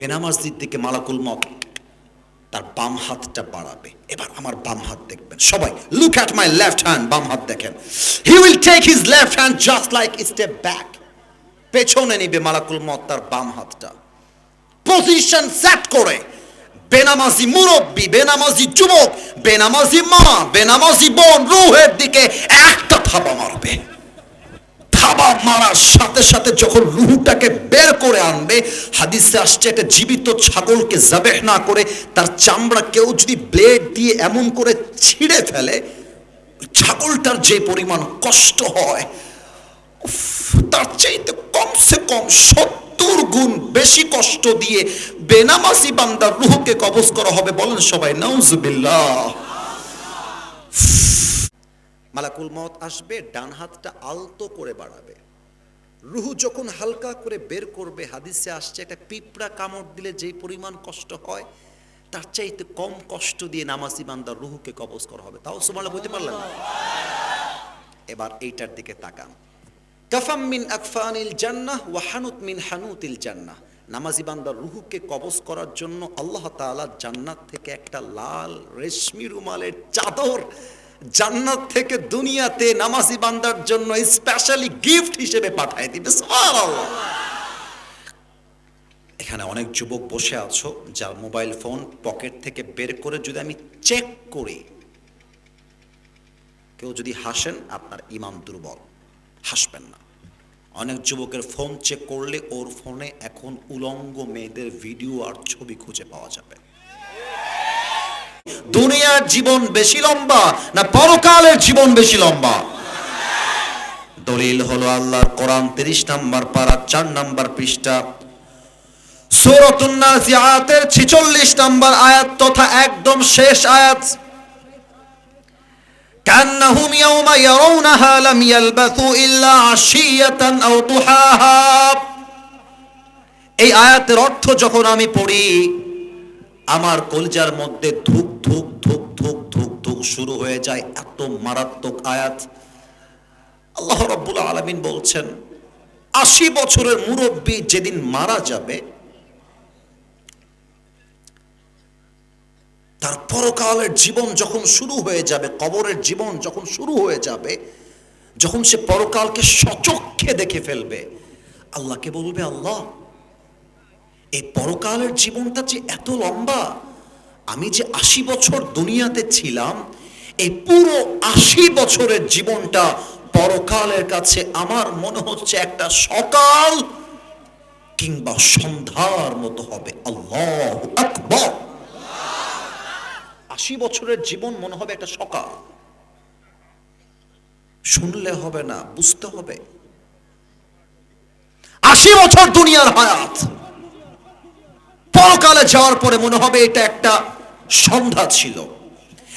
বেনামাজির দিকে মালাকুল মত তার বাম হাতটা বাড়াবে। এবার আমার বাম হাত দেখবেন। সবাই look at my left hand বাম হাত দেখেন। He will take his left hand just like step back পেছনে নিবে মালাকুল মত তার বাম হাতটা। পজিশন সেট করে। বেনামাজি মুরব্বী, বেনামাজি যুবক, বেনামাজি মা, বেনামাজি বোন, রুহের দিকে একটা থাবা মারবে। থাবা মারার সাথে সাথে যখন রুহুটাকে বের করে আনবে, হাদিসে আসছে একটা জীবিত ছাগলকে জাবেহ না করে তার চামড়া কেউ যদি ব্লেড দিয়ে এমন করে ছিঁড়ে ফেলে ছাগলটার যে পরিমাণ কষ্ট হয় তার চাইতে কমসে কম সত্তর গুণ বেশি কষ্ট দিয়ে বেনামাসি বান্দার রুহকে কবজ করা হবে। বলেন সবাই, নাউজুবিল্লাহ। মালাকুল মত আসবে, ডান হাতটা আলতো করে বাড়াবে। রুহু যখন হালকা করে বের করবে, হাদিসে আসছে একটা পিঁপড়া কামড় দিলে যেই পরিমাণ কষ্ট হয়, তার চাইতে কম কষ্ট দিয়ে নামাজি বান্দার রুহুকে কবজ করা হবে। তাও সুমালা বলতে পারলেন না? এবার এইটার দিকে তাকান। কাফাম মিন আকফানিল জান্নাহ ওয়া হানুত মিন হানুতিল জান্নাহ। নামাজি বান্দার রুহুকে কবজ করার জন্য আল্লাহ তাআলা জান্নাত থেকে একটা লাল রেশমি রুমালের চাদর জান্নাত থেকে দুনিয়াতে নামাজি বান্দার জন্য স্পেশালি গিফট হিসেবে পাঠায় দিবে এখানে অনেক যুবক বসে আছো, যার মোবাইল ফোন পকেট থেকে বের করে যদি আমি চেক করি, কেউ যদি হাসেন, আপনার ইমান দুর্বল। হাসবেন না। অনেক যুবকের ফোন চেক করলে ওর ফোনে এখন উলঙ্গ মেয়েদের ভিডিও আর ছবি খুঁজে পাওয়া যাবে। দুনিয়ার জীবন বেশি লম্বা না পরকালের জীবন বেশি লম্বা দলিল হলো আল্লাহর কোরআন তিরিশ নাম্বার পারা চার নাম্বার পৃষ্ঠা সূরাতুন নাজিআতের 46 নাম্বার আয়াত তথা একদম শেষ আয়াত كأنهم يوم يرونها لم يلبثوا إلا عشية أو ضحاها এই আয়াতের অর্থ যখন আমি পড়ি আমার কলজার মধ্যে ধুক ধুক ধুক ধুক ধুক ধুক শুরু হয়ে যায় এত মারাত্মক আয়াত। আল্লাহ রব্বুল আলামিন বলছেন, আশি বছরের মুরব্বী যেদিন মারা যাবে, তার পরকালের জীবন যখন শুরু হয়ে যাবে, কবরের জীবন যখন শুরু হয়ে যাবে, যখন সে পরকালকে সচক্ষে দেখে ফেলবে, আল্লাহকে বলবে, আল্লাহ, এই পরকালের জীবনটা যে এত লম্বা আমি যে আশি বছর দুনিয়াতে ছিলাম, এই পুরো আশি বছরের জীবনটা পরকালের কাছে আমার মনে হচ্ছে একটা সকাল কিংবা সন্ধ্যার মতো হবে। আল্লাহ আকবর। আশি বছরের জীবন মনে হবে একটা সকাল। শুনলে হবে না, বুঝতে হবে। আশি বছর দুনিয়ার হায়াত। পরকালে যাওয়ার পরে মনে হবে এটা একটা সন্ধ্যা ছিল।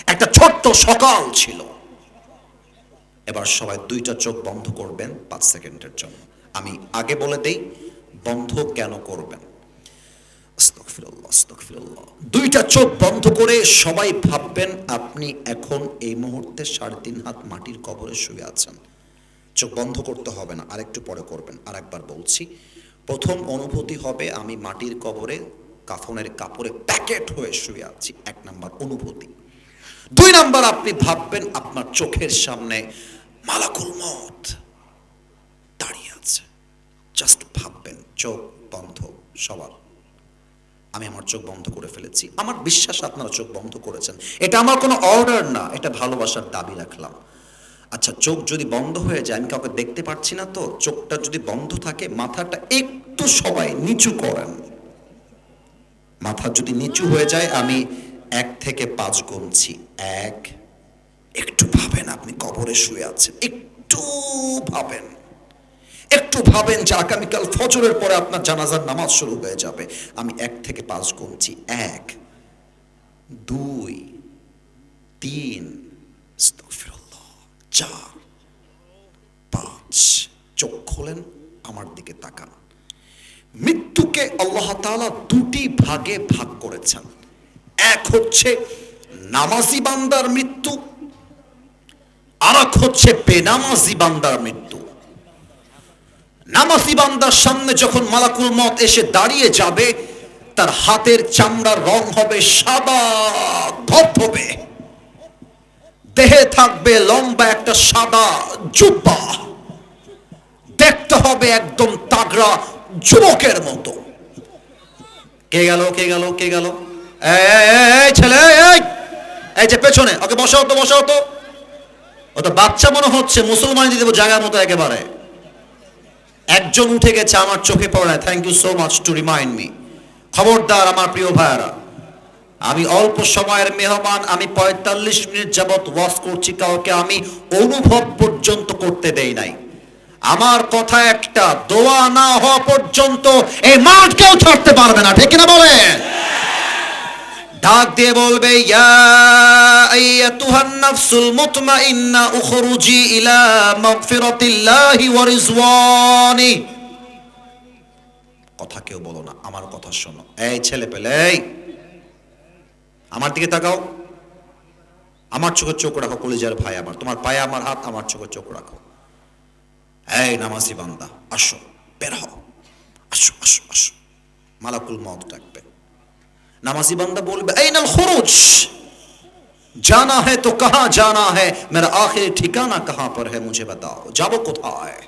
একটা ছোট্ট সকাল ছিল। এবার সবাই দুইটা চোখ বন্ধ করবেন পাঁচ সেকেন্ডের জন্য। আমি আগে বলে দেই, বন্ধ কেন করবেন। দুইটা চোখ বন্ধ করে সবাই ভাববেন, আপনি এখন এই মুহূর্তে সাড়ে তিন হাত মাটির কবরে শুয়ে আছেন। চোখ বন্ধ করতে হবে না, আরেকটু পরে করবেন। আর একবার বলছি, প্রথম অনুভূতি হবে আমি মাটির কবরে কাফনের কাপড়ে প্যাকেট হয়ে শুয়ে আছি। এক নাম্বার অনুভূতি। দুই নাম্বার আপনি ভাববেন আপনার চোখের সামনে মালাকুল মত দাঁড়িয়ে আছে। জাস্ট ভাববেন, চোখ বন্ধ, সবার। আমি আমার চোখ বন্ধ করে ফেলেছি। আমার বিশ্বাস আপনারা চোখ বন্ধ করেছেন। এটা আমার কোনো অর্ডার না, এটা ভালোবাসার দাবি রাখলাম। আচ্ছা চোখ যদি বন্ধ হয়ে যায়, আমি কাউকে দেখতে পাচ্ছি না তো? চোখটা যদি বন্ধ থাকে, মাথাটা একটু সবাই নিচু করেন। মাথা যদি নিচু হয়ে যায়, আমি এক থেকে পাঁচ গুনছি। এক, একটু ভাবেন আপনি কবরে শুয়ে আছেন। একটু ভাবেন। একটু ভাবেন যে আগামীকাল ফজরের পরে আপনার জানাজার নামাজ শুরু হয়ে যাবে। আমি এক থেকে পাঁচ গুনছি। এক, দুই, তিন চার, পাঁচ। চোখ খোলেন, আমার দিকে তাকান। আল্লাহ তাআলা দুটি ভাগে ভাগ করেছেন। এক হচ্ছে নামাজি বান্দার মৃত্যু আর এক হচ্ছে বেনামাজি বান্দার মৃত্যু। নামাজি বান্দার সামনে যখন মালাকুল মত এসে দাঁড়িয়ে যাবে, তার হাতের চামড়ার রং হবে সাদা ধবধবে দেহে থাকবে লম্বা একটা সাদা জুব্বা। দেখতে হবে একদম তাগড়া যুবকের মতো। কে গেল কে গেল কে গেল? এই, ছেলে এই, যে পেছনে ওকে বসাও তো বসাও তো। ও তো বাচ্চা মনে হচ্ছে মুসলমান দিয়ে দেবো জায়গার মতো একেবারে। একজন উঠে গেছে আমার চোখে পড়ে না thank you so much to remind me খবরদার আমার প্রিয় ভাইয়ারা আমি অল্প সময়ের মেহমান আমি পঁয়তাল্লিশ মিনিট যাবৎ ওয়াশ করছি কাউকে আমি অনুভব পর্যন্ত করতে দেই নাই। আমার কথা একটা দোয়া না হওয়া পর্যন্ত এই মাঠ কেউ ছাড়তে পারবে না, ঠিক না বলেন? ডাক দিয়ে বলবে, ইয়া আইয়াতুহান নাফসুল মুতমাইন্না উখরুজি ইলা মাগফিরাতিল্লাহি ওয়া রিজওয়ানি। কথা কেউ বলো না, আমার কথা শোনো। এই ছেলে পেলে আমার দিকে তাকাও। আমার চোখে চোখ রাখো, কলিজার ভাই আমার, তোমার পায়ে আমার হাত, আমার চোখে চোখ রাখো। এই নামাজি বান্দা, আসো, বের হও। আসো আসো আসো। মালাকুল মত ডাকবে। নামাজি বান্দা বলবে, এই নাল খরচ জানা হ্যাঁ তো কাহা জানা হ্যাঁ মেরা আখের ঠিকানা কাহা পর হ্যাঁ মুঝে বাতাও? যাব কোথায়?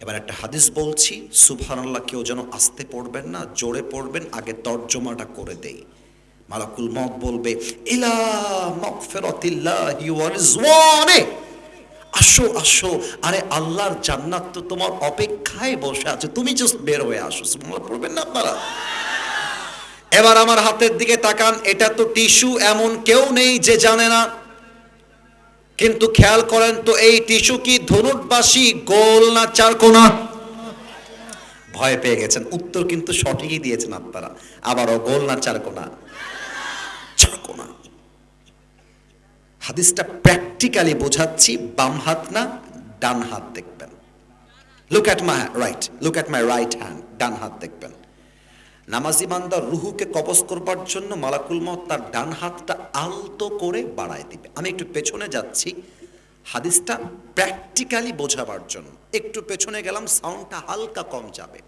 এবার একটা হাদিস বলছি, সুবহানাল্লাহ, কেউ যেন আসতে পড়বেন না, জোরে পড়বেন, আগে তর্জমাটা করে দেই। মালাকুল মত বলবে, ইলা মাগফিরাতিল্লাহি ওয়া রিজওয়ানে। আসো আসো। আরে আল্লাহর জান্নাত তো তোমার অপেক্ষায় বসে আছে। তুমি জাস্ট বের হয়ে আসো। পড়বেন না আপনারা? এবার আমার হাতের দিকে তাকান। এটা তো টিস্যু, এমন কেউ নেই যে জানে না। কিন্তু খেয়াল করেন তো এই টিস্যু কি ধনুটবাসী গোল না চারকোনা? ভয় পেয়ে গেছেন। উত্তর কিন্তু সঠিকই দিয়েছেন আপনারা। আবারও গোল না চারকোনা। হাদিসটা প্র্যাকটিক্যালি বোঝাচ্ছি, বাম হাত না, ডান হাত দেখবেন। Look at my right look at my right hand ডান হাত দেখবেন। নামাজি বান্দা রুহুকে কবজ করবার জন্য মালাকুল মত তার ডান হাতটা আলতো করে বাড়ায় দিবে। আমি একটু পেছনে যাচ্ছি। হাদিসটা প্র্যাকটিক্যালি বোঝাবার জন্য। একটু পেছনে গেলাম সাউন্ডটা হালকা কম যাবে।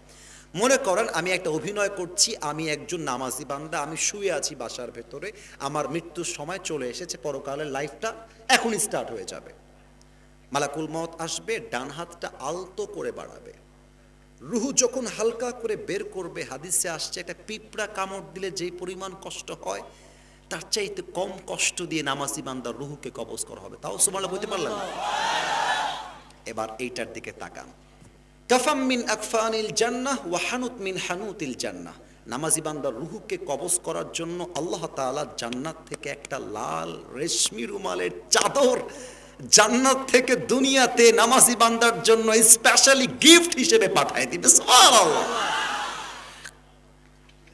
মনে করেন, আমি একটা অভিনয় করছি, আমি একজন নামাজি বান্দা, আমি শুয়ে আছি বাসার ভেতরে, আমার মৃত্যুর সময় চলে এসেছে, পরকালের লাইফটা এখনই স্টার্ট হয়ে যাবে। মালাকুল মত আসবে, ডান হাতটা আলতো করে বাড়াবে। রুহু যখন হালকা করে বের করবে, হাদিসে আসছে, একটা পিঁপড়া কামড় দিলে যেই পরিমাণ কষ্ট হয়, তার চাইতে কম কষ্ট দিয়ে নামাজি বান্দার রুহুকে কবজ করা হবে। তাও সুমালা বলতে পারলাম না? এবার এইটার দিকে তাকান। কাফাম মিন আকফানিল জান্নাহ ওয়া হানুত মিন হানুতিল জান্নাহ। নামাজি বান্দার রুহুকে কবজ করার জন্য আল্লাহ তাআলা জান্নাত থেকে একটা লাল রেশমি রুমালের চাদর জান্নাত থেকে দুনিয়াতে নামাজি বান্দার জন্য স্পেশালি গিফট হিসেবে পাঠায় দিবে। সুবহানাল্লাহ।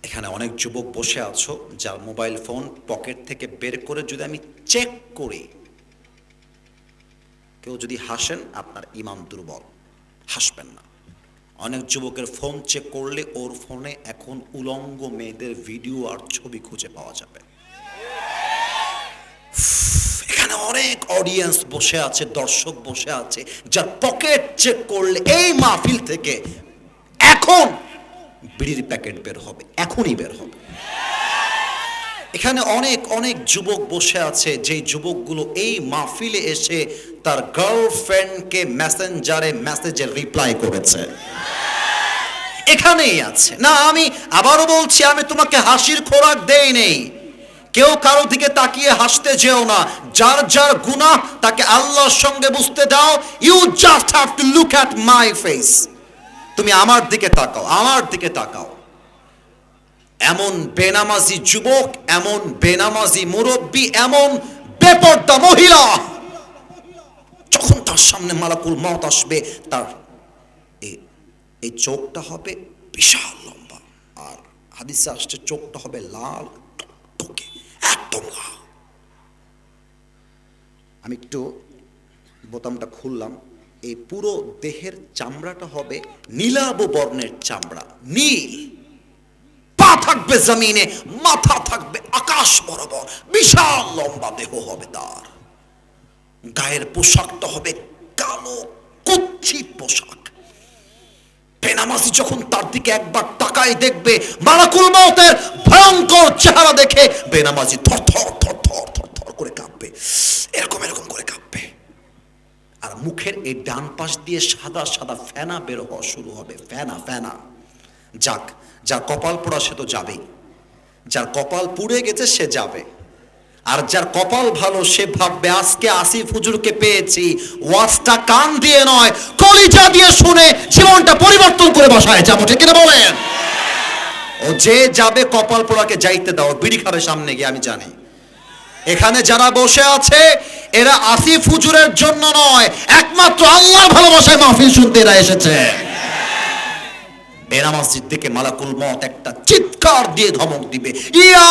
এখানে অনেক যুবক বসে আছো, যার মোবাইল ফোন পকেট থেকে বের করে যদি আমি চেক করি, কেউ যদি হাসেন, আপনার ইমান দুর্বল। হাসবেন না। অনেক যুবকের ফোন চেক করলে ওর ফোনে এখন উলঙ্গ মেয়েদের ভিডিও আর ছবি খুঁজে পাওয়া যাবে। এখানে অনেক অডিয়েন্স বসে আছে, দর্শক বসে আছে, যার পকেট চেক করলে এই মাহফিল থেকে এখন বিড়ির প্যাকেট বের হবে, এখনই বের হবে। এখানে অনেক অনেক যুবক বসে আছে যে যুবকগুলো এই মাহফিলে এসে তার গার্লফ্রেন্ডকে মেসেঞ্জারে মেসেজে রিপ্লাই করেছে। এখানেই আছে। না, আমি আবারও বলছি, আমি তোমাকে হাসির খোরাক দেই নেই। কেউ কারও দিকে তাকিয়ে হাসতে যেও না। যার যার গুনাহ, তাকে আল্লাহর সঙ্গে বুঝতে দাও। You just have to look at my face তুমি আমার দিকে তাকাও, আমার দিকে তাকাও। এমন বেনামাজি যুবক, এমন বেনামাজি মুরব্বী, এমন বেপর্দা মহিলা। যখন তার সামনে মালাকুল মত আসবে, তার এই চোখটা হবে বিশাল লম্বা, আর হাদিসে আসছে চোখটা হবে লাল একদম লাল। আমি একটু বোতামটা খুললাম। এই পুরো দেহের চামড়াটা হবে নীলাব বর্ণের চামড়া, নীল। থাকবে জমিনে, মাথা থাকবে আকাশ বরাবর, বিশাল লম্বা দেহ হবে তার। গায়ের পোশাকটা হবে কালো কুচ্ছিত পোশাক। যখন তার দিকে একবার তাকাই দেখবে মালাকুল মৌতের ভয়ঙ্কর চেহারা দেখে বেনামাজি থর থর থর থর থর থর করে কাঁপবে। এরকম এরকম করে কাঁপবে। আর মুখের এই ডান পাশ দিয়ে সাদা সাদা ফেনা বের হওয়া শুরু হবে। ফেনা ফেনা। যাক, যার কপাল পোড়া সে তো যাবেই। যার কপাল পুড়ে গেছে সে যাবে। আর যার কপাল ভালো সে ভাববে, আজকে আসিফ হুজুরকে পেয়েছি। ওয়াজটা কান দিয়ে নয়, কলিজা দিয়ে শুনে জীবনটা পরিবর্তন করে বসায় যাব, ঠিক কিনা বলেন? ও যে যাবে কপাল পোড়াকে যাইতে দাও বিড়ি খাবে সামনে গিয়ে, আমি জানি। এখানে যারা বসে আছে, এরা আসিফ হুজুরের জন্য নয়, একমাত্র আল্লাহর ভালোবাসায় মাহফিল শুনতে এরা এসেছে। বেনামাজির দিকে মালাকুল মত একটা চিৎকার দিয়ে ধমক দিবে। ইয়া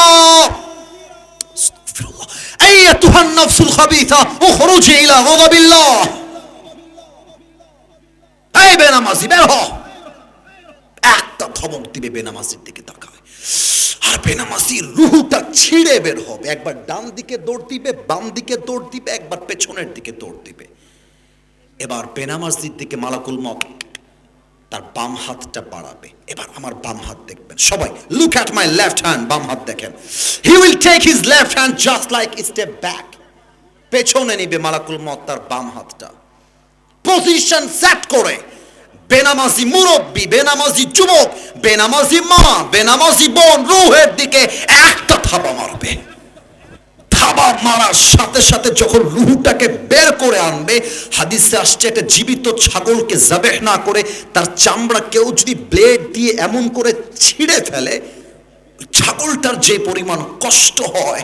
বেনামাজি, বের একটা ধমক দিবে বেনামাজির দিকে তাকায়। আর বেনামাজির রুহুটা ছিঁড়ে বের হবে। একবার ডান দিকে দৌড় দিবে, বাম দিকে দৌড় দিবে, একবার পেছনের দিকে দৌড় দিবে। এবার বেনামাজির দিকে মালাকুল মত তার বাম হাতটা বাড়াবে। এবার আমার বাম হাত দেখবেন। সবাই look at my left hand বাম হাত দেখেন। He will take his left hand just like step back পেছনে নিবে মালাকুল মত তার বাম হাতটা। পজিশন সেট করে। বেনামাজি মুরব্বী, বেনামাজি যুবক, বেনামাজি মা, বেনামাজি বোন, রুহের দিকে একটা থাবা মারবে থাবা মারার সাথে সাথে যখন রুহুটাকে বের করে আনবে, হাদিসে আসছে একটা জীবিত ছাগলকে জাবেহ না করে তার চামড়া কেউ যদি ব্লেড দিয়ে এমন করে ছিঁড়ে ফেলে, ছাগলটার যে পরিমাণ কষ্ট হয়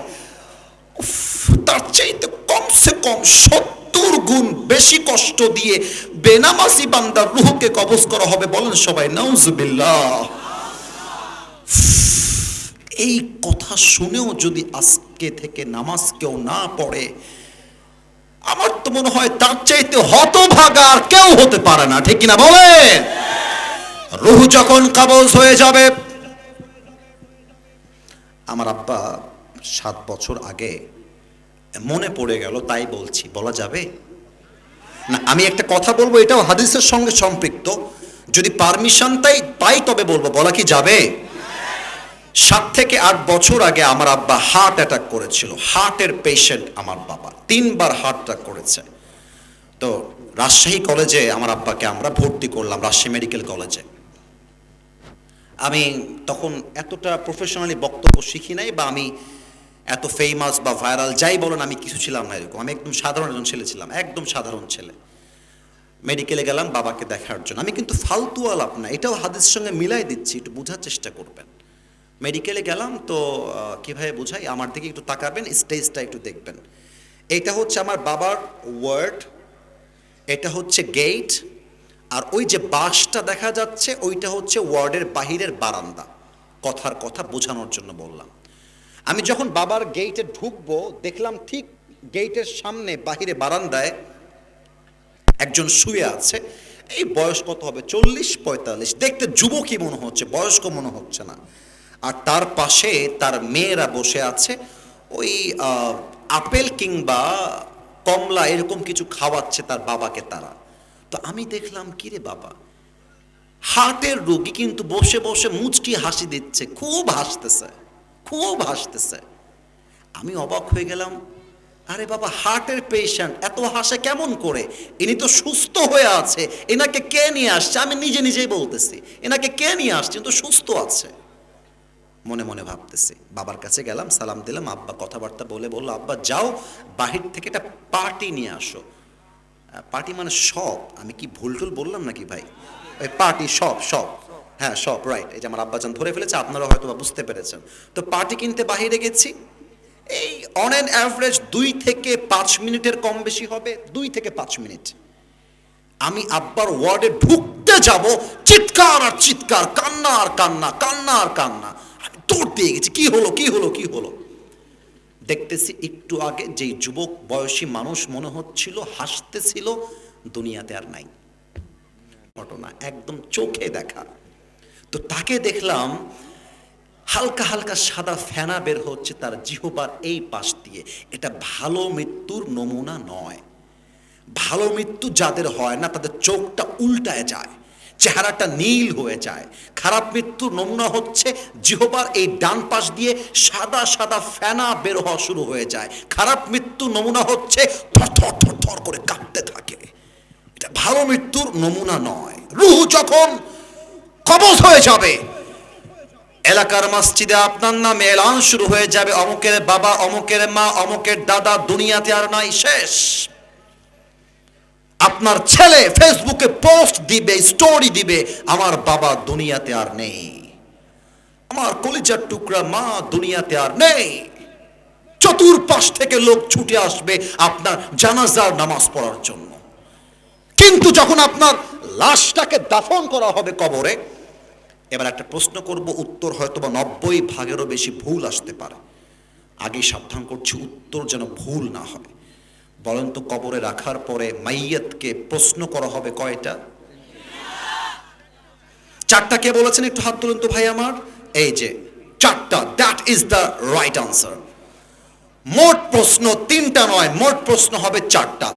তার চাইতে কমসে কম সত্তর গুণ বেশি কষ্ট দিয়ে বেনামাজি বান্দার রুহকে কবজ করা হবে। বলেন সবাই, নাউজুবিল্লাহ। এই কথা শুনেও যদি আজকে থেকে নামাজ কেউ না পড়ে, আমার তো মনে হয় তার চাইতে হতভাগা আর কেউ হতে পারে না, ঠিক কিনা বলে রুহু যখন কবজ হয়ে যাবে, আমার আব্বা সাত বছর আগে মনে পড়ে গেল, তাই বলছি, বলা যাবে? না, আমি একটা কথা বলব, এটাও হাদিসের সঙ্গে সম্পৃক্ত। যদি পারমিশন তাই পাই তবে বলব, বলা কি যাবে? সাত থেকে আট বছর আগে আমার আব্বা হার্ট অ্যাটাক করেছিল। হার্টের পেশেন্ট আমার বাবা। তিনবার হার্ট অ্যাটাক করেছে। তো রাজশাহী কলেজে আমার আব্বাকে আমরা ভর্তি করলাম, রাজশাহী মেডিকেল কলেজে আমি তখন এতটা প্রফেশনালি বক্তব্য শিখি নাই বা আমি এত ফেমাস বা ভাইরাল যাই বলেন আমি কিছু ছিলাম না এরকম। আমি একদম সাধারণ একজন ছেলে ছিলাম, একদম সাধারণ ছেলে। মেডিকেলে গেলাম বাবাকে দেখার জন্য। আমি কিন্তু ফালতু আলাপ না, এটাও হাদিসের সঙ্গে মিলাই দিচ্ছি, একটু বোঝার চেষ্টা করবেন। মেডিকেলে গেলাম তো কীভাবে বোঝাই? আমার দিকে একটু তাকাবেন স্টেজটা একটু দেখবেন। এটা হচ্ছে আমার বাবার ওয়ার্ড এটা হচ্ছে গেট আর ওই যে বাসটা দেখা যাচ্ছে, ওইটা হচ্ছে ওয়ার্ডের বাহিরের বারান্দা। কথার কথা বোঝানোর জন্য বললাম। আমি যখন বাবার গেটে ঢুকবো, দেখলাম ঠিক গেটের সামনে, বাহিরে বারান্দায় একজন শুয়ে আছে। এই বয়স কত হবে? চল্লিশ, পঁয়তাল্লিশ। দেখতে যুবকই মনে হচ্ছে, বয়স্ক মনে হচ্ছে না। আর তার পাশে তার মেয়েরা বসে আছে, ওই আপেল কিংবা কমলা এরকম কিছু খাওয়াচ্ছে তার বাবাকে তারা। তো আমি দেখলাম কি রে বাবা, হার্টের রোগী কিন্তু বসে বসে মুচকি হাসি দিচ্ছে, খুব হাসতেছে খুব হাসতেছে। আমি অবাক হয়ে গেলাম, আরে বাবা, হার্টের পেশেন্ট, এত হাসে কেমন করে? ইনি তো সুস্থ হয়ে আছে, এনাকে কে নিয়ে আসছে? আমি নিজে নিজেই বলতেছি, এনাকে কে নিয়ে আসছে? তো সুস্থ আছে। মনে মনে ভাবতেছে। বাবার কাছে গেলাম, সালাম দিলাম, আব্বা কথাবার্তা বলে বলল, আব্বা, যাও, বাহির থেকে একটা পার্টি নিয়ে আসো। পার্টি মানে সব আমি কি ভুল টুল বললাম নাকি ভাই? ওই পার্টি সব সব হ্যাঁ সব রাইট এই যে আমার আব্বাজান ধরে ফেলেছে, আপনারা হয়তো বা বুঝতে পেরেছেন। তো পার্টি কিনতে বাহিরে গেছি। এই অন অ্যান অ্যাভারেজ দুই থেকে পাঁচ মিনিটের কম বেশি হবে, দুই থেকে পাঁচ মিনিট। আমি আব্বার ওয়ার্ডে ঢুকতে যাব, চিৎকার আর চিৎকার, কান্না আর কান্না কান্না আর কান্না। দৌড় দিয়ে গেছি। কি হলো কি হলো কি হলো? দেখতেছি একটু আগে যেই যুবক, বয়সী মানুষ মনে হচ্ছিল, হাসতেছিল, দুনিয়াতে আর নাই। ঘটনা, একদম চোখে দেখা। তো তাকে দেখলাম, হালকা হালকা সাদা ফেনা বের হচ্ছে তার জিহবার এই পাশ দিয়ে। এটা ভালো মৃত্যুর নমুনা নয়। ভালো মৃত্যু যাদের হয় না, তাদের চোখটা উল্টায় যায়। চেহারাটা নীল হয়ে যায়। খারাপ মৃত্যুর নমুনা হচ্ছে জিহবার এই ডান পাশ দিয়ে সাদা সাদা ফেনা বের হওয়া শুরু হয়ে যায়। খারাপ মৃত্যুর নমুনা হচ্ছে থর থর থর থর করে কাঁপতে থাকে। এটা ভালো মৃত্যুর নমুনা নয়। রুহু যখন কবজ হয়ে যাবে, এলাকার মসজিদে আপনার নামে এলান শুরু হয়ে যাবে। অমুকের বাবা, অমুকের মা, অমুকের দাদা, দুনিয়াতে আর নাই, শেষ। আপনার ছেলে ফেসবুকে পোস্ট দিবে স্টোরি দিবে, আমার বাবা দুনিয়াতে আর নেই। আমার কলিজার টুকরা মা দুনিয়াতে আর নেই। চতুর্পাশ থেকে লোক ছুটে আসবে আপনার জানাজার নামাজ পড়ার জন্য। কিন্তু যখন আপনার লাশটাকে দাফন করা হবে কবরে, এবার একটা প্রশ্ন করব, উত্তর হয়তো বা নব্বই ভাগেরও বেশি ভুল আসতে পারে। আগেই সাবধান করছি, উত্তর যেন ভুল না হয়। বলেন তো কবরে রাখার পরে মাইয়াতকে প্রশ্ন করা হবে কয়টা? চারটা কে বলেছেন একটু হাত তুলুন তো ভাই আমার? এই যে, চারটা that is the right answer মোট প্রশ্ন তিনটা নয়, মোট প্রশ্ন হবে চারটা।